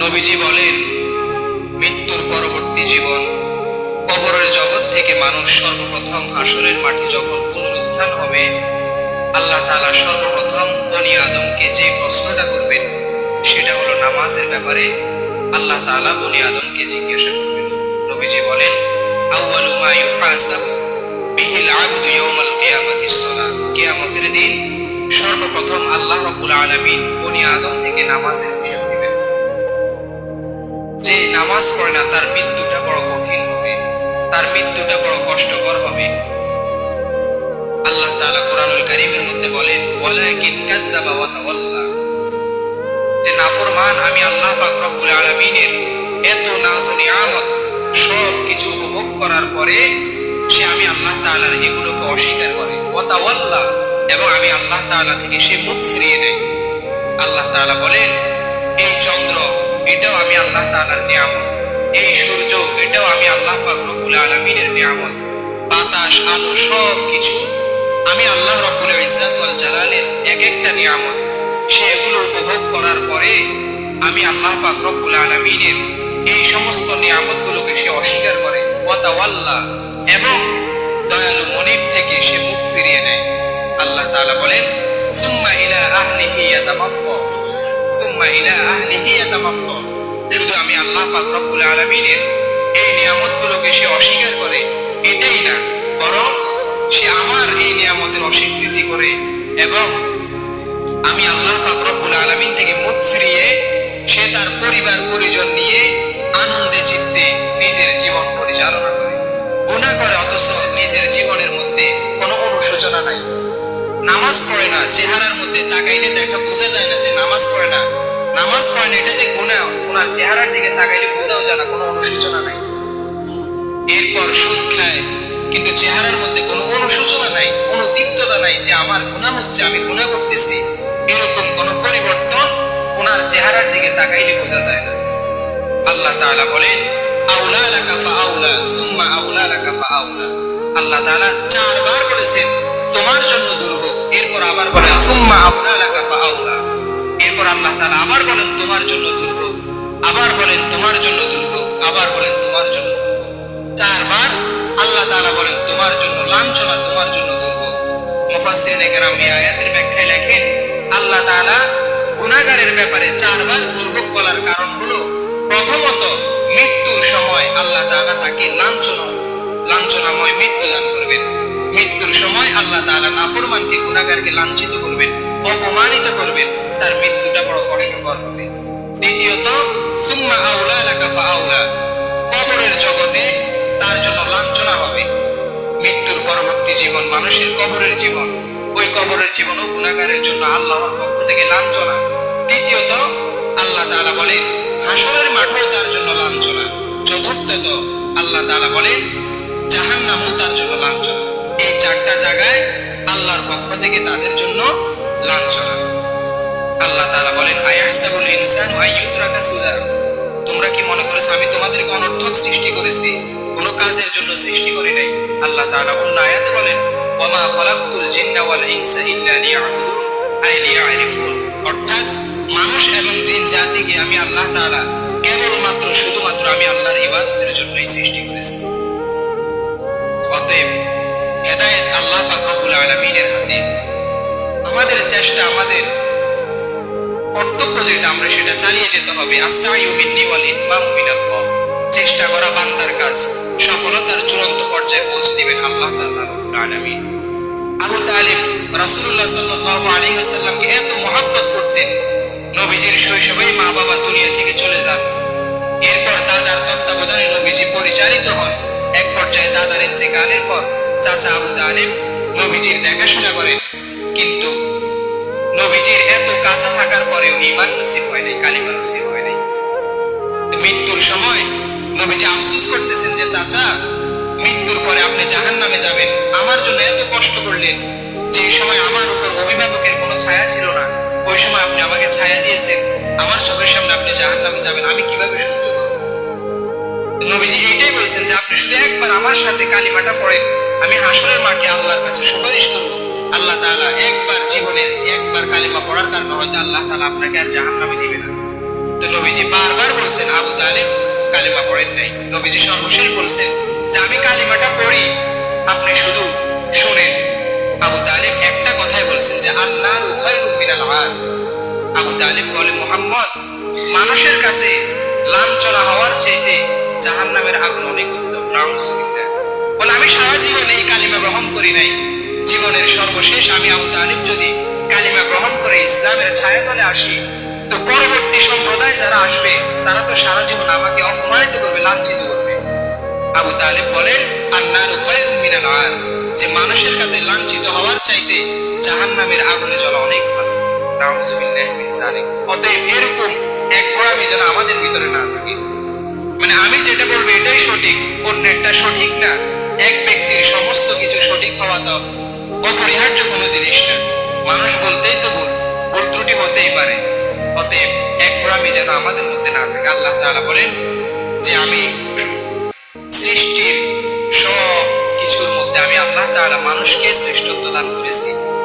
নবীজি বলেন, মৃত্যুর পরবর্তী জীবন কবরের জগৎ থেকে মানুষ সর্বপ্রথম হাসরের মাঠে যখন পুনরুত্থান হবে, আল্লাহ তাআলা সর্বপ্রথম বনি আদমকে যে প্রশ্নটা করবেন, সেটা হলো নামাজের ব্যাপারে আল্লাহ তাআলা বনি আদমকে জিজ্ঞাসা করবেন। নবীজি বলেন, আউয়ালু মা ইউহাসাবু বিহিল আবদু সর্বপ্রথম আল্লাহ রাব্বুল আলামিন বনি আদম থেকে নামাজের যে নামাজ পড়ে না, তার মৃত্যুটা বড় তার মৃত্যুটা বড় কষ্টকর হবে। আল্লাহ তাআলা কোরআনুল কারীমের মধ্যে বলেন, ওয়ালাকিন কাযযাবা ওয়া যে নাফরমান, আমি আল্লাহ পাক রব্বুল আলামিনের এত নাজ নিয়ামত সব কিছু উপভোগ করার পরে তাআলার এগুলোকে অস্বীকার করে। ওয়া তাওয়াল্লা এবং আমি আল্লাহ তাআলা থেকে সে মুখ ফিরিয়ে নেয় আল্লাহ তাআলা বলেন, এই চন্দ্র, এটাও আমি আল্লাহ তাআলার নিয়ামত। এই সূর্য, এটাও আমি আল্লাহ পাক রব্বুল আলামিনের নিয়ামত। বাতাস, আলো সব কিছু আমি আল্লাহ রব্বুল ইজ্জাত ওয়াল জালালের এক একটা নিয়ামত। সে এগুলো উপভোগ করার পরে আমি আল্লাহ পাক রব্বুল আলামিনের এই সমস্ত নিয়ামতগুলোকে সে অস্বীকার করে। ওয়াতাওয়াল্লা, এবং দয়ালু মনিব থেকে সে মুখ ফিরিয়ে নেয়। আল্লাহ তাআলা বলেন, সুম্মা ইলা আহলিহি ইয়াতামাত্তা সুম্মা ইলা আহলিহি ইয়াতামাত্তা। শুধু আমি আল্লাহ পাক রব্বুল আলামিনের এই নিয়ামতগুলোকে সে অস্বীকার করে, এটাই না, বরং সে আমার এই নিয়ামতের অস্বীকৃতি করে এবং আমি আল্লাহ পাক রব্বুল আলামিন থেকে মুখ ফিরিয়ে সে তার পরিবার পরিজন নিয়ে নামাজ পড়ে না, চেহারার মধ্যে তাকাইলে দেখা বোঝা যায় না যে নামাজ পড়ে না। নামাজ পড়ে না, এটা যে গুনাহ, ওনার চেহারার দিকে তাকাইলে বোঝাও যায় না, কোনো অনুশোচনা নাই। এরপর সুদ খায়, কিন্তু চেহারার মধ্যে কোনো অনুশোচনা নাই কোনো তিক্ততা নাই যে আমার গুনাহ হচ্ছে, আমি গুনাহ করতেছি। এরকম কোনো পরিবর্তন ওনার চেহারার দিকে তাকাইলে বোঝা যায় না। আল্লাহ তাআলা বলেন, আউলা লাকা ফাআউলা, সুম্মা আউলা লাকা ফাআউলা। আল্লাহ তাআলা চারবার বলেছেন, তোমার জন্য দুর্ভোগ এরপর আবার বলেন সুম্মা ফাআউলা। এরপর আল্লাহ তাআলা আবার বলেন, তোমার জন্য দুর্ভোগ। আবার বলেন, তোমার জন্য দুর্ভোগ। আবার বলেন, তোমার জন্য চারবার আল্লাহ তাআলা বলেন, তোমার জন্য লাঞ্ছনা, তোমার জন্য দুর্ভোগ। কেরাম এই আয়াতের ব্যাখ্যায় লেখেন, আল্লাহ তাআলা গুনাহগারের ব্যাপারে চারবার দুর্ভোগ বলার কারণ হলো, প্রথমত, মৃত্যুর সময় আল্লাহ তাআলা তাকে লাঞ্ছনা, লাঞ্ছনাময় মৃত্যু দান করবেন। সময় আল্লাহ তাআলা নাফরমানকে গুনাহগারকে লাঞ্ছিত করবেন, অপমানিত করবেন, তার মৃত্যুটা বড় কষ্টকর হবে। দ্বিতীয়ত, সুম্মা আউলা লাকা ফাআউলা কবরের জগতে তার জন্য লাঞ্ছনা হবে। মৃত্যুর পরবর্তী জীবন মানুষের কবরের জীবন। ওই কবরের জীবন ও গুণাগারের জন্য আল্লাহর পক্ষ থেকে লাঞ্ছনা। তৃতীয়ত, আল্লাহ তাআলা বলেন, হাসরের মাঠেও তার জন্য লাঞ্ছনা। চতুর্থত, আল্লাহ তাআলা বলেন, জাহান্নামও তার জন্য লাঞ্ছনা। চারটা জায়গায় আল্লাহর পক্ষ থেকে তাদের জন্য লাঞ্ছনা। আল্লাহ তাআলা বলেন ইনসানু তোমরা কি মনে করেছ আমি অনর্থক সৃষ্টি করেছি? কোনো কাজের জন্য সৃষ্টি করি নাই। আল্লাহ তাআলা অন্য বলেন জিন্না ইনসা ইল্লা লিয়াবুদুন অর্থাৎ মানুষ এবং জিন জাতিকে আমি আল্লাহ তাআলা কেবলমাত্র, শুধুমাত্র আমি আল্লাহর ইবাদতের জন্যই সৃষ্টি করেছি। আলামিনের হাতে। আমাদের চেষ্টা, আমাদের কর্তব্য যেটা আমরা, সেটা চালিয়ে যেতে হবে। চেষ্টা করা বান্দার কাজ। সফলতার চূড়ান্ত পর্যায়ে পৌঁছে দিবেন আল্লাহ আলামিন। আবু তালিব রাসূলুল্লাহ সাল্লাল্লাহু আলাইহি ওয়াসাল্লামকে এত মহব্বত করতেন, নবীজির শৈশবেই মা বাবা দুনিয়া থেকে চলে যান। এরপর দাদার তত্ত্বাবধানে নবীজি পরিচালিত হন। এক পর্যায়ে দাদার ইন্তেকালের পর চাচা আবু তালিব নবীজির দেখাশোনা করেন কিন্তু নবীজির এত কাছে থাকার পরেও ইমান নসিব হয় নাই, কালিমা নসিব হয় নাই। মৃত্যুর সময় নবীজি আফসোস করতেছেন যে, চাচা, মৃত্যুর পরে আপনি জাহান নামে যাবেন। আমার জন্য এত কষ্ট করলেন যে সময় আমার উপর অভিভাবকের কোনো ছায়া ছিল না। ওই সময় আপনি আমাকে ছায়া দিয়েছেন। আমার চোখের সামনে আপনি জাহান নামে যাবেন। আমি কীভাবে সহ্য করব? নবীজি এইটাই বলছেন যে, আপনি শুধু একবার আমার সাথে কালিমাটা পড়েন। আমি হাসরের মাঠে আল্লাহর কাছে সুপারিশ করব। আল্লাহ তাআলা একবার জীবনের একবার কালিমা পড়ার কারণে হয়তো আল্লাহ তাআলা আপনাকে আর জাহান্নামে দিবে না। তো নবীজি বারবার বলছেন, আবু তালেব, কালিমা পড়েন নাই। নবীজি সর্বশেষ বলছেন, যে আমি কালিমাটা পড়ি, আপনি শুধু শুনেন। আবু তালেব একটা কথাই বলছেন যে আল্লাহ খায়রুম মিনাল আর আবু তালেব বলে, মোহাম্মদ, মানুষের কাছে লাঞ্ছনা হওয়ার চাইতে জাহান্নামের আগুন অনেক উত্তম। নাম নাউজুবিল্লাহ। আমি সারা জীবন এই কালিমা গ্রহণ করি নাই। জীবনের সর্বশেষ আমি আবু তালিব যদি কালিমা গ্রহণ করে ইসলামের ছায়াতলে আসি, তো পরবর্তী সম্প্রদায় যারা আসবে, তারা তো সারা জীবন আমাকে অপমানিত করবে, লাঞ্ছিত করবে। আবু তালেব বলেন, আন্নার খায়রুম মিনাল আর। যে মানুষের কাছে লাঞ্ছিত হওয়ার চাইতে জাহান্নামের আগুনে জ্বলা অনেক ভালো। অতএব এরকম এক গোড়ামি যেন আমাদের ভিতরে না থাকে। মানে আমি যেটা বলব এটাই সঠিক, অন্যেরটা সঠিক না। অপরিহার্য কোনো জিনিস না। মানুষ বলতেই তো ভুল। ভুল ত্রুটি হতেই পারে। অতএব এক গোড়ামি যেন আমাদের মধ্যে না থাকে। আল্লাহ তাআলা বলেন যে আমি সৃষ্টির সব কিছুর মধ্যে আমি আল্লাহ তাআলা মানুষকে শ্রেষ্ঠত্ব দান করেছি।